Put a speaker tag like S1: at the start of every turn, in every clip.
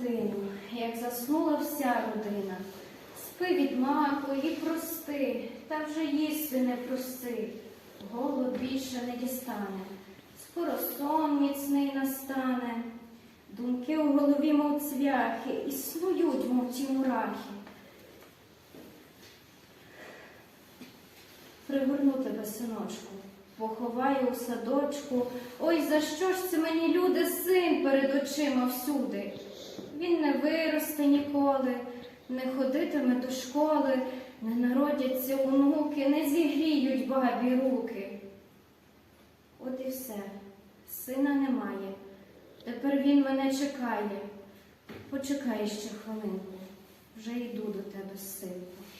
S1: дитину, як заснула вся родина. Спи від маку і прости, та вже їсти не проси. Голод більше не дістане, скоро сон міцний настане. Думки у голові, мов цвяхи, і снують, мов ті мурахи. Пригорну тебе, синочку, поховаю у садочку. Ой, за що ж це мені люди син перед очима всюди? Він не виросте ніколи, не ходитиме до школи, не народяться онуки, не зігріють бабі руки. От і все, сина немає. Тепер він мене чекає. Почекай ще хвилинку, вже йду до тебе, синку.
S2: На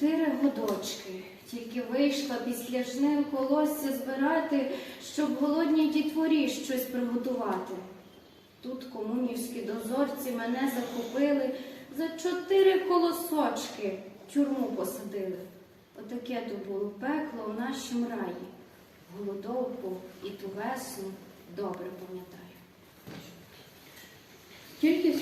S1: Чотири годочки. Тільки вийшла після жнив колосся збирати, щоб голодній дітворі щось приготувати. Тут комунівські дозорці мене захопили за чотири колосочки, тюрму посадили. Отаке то було пекло в нашім раї. Голодовку і ту весну добре пам'ятаю.
S3: Тільки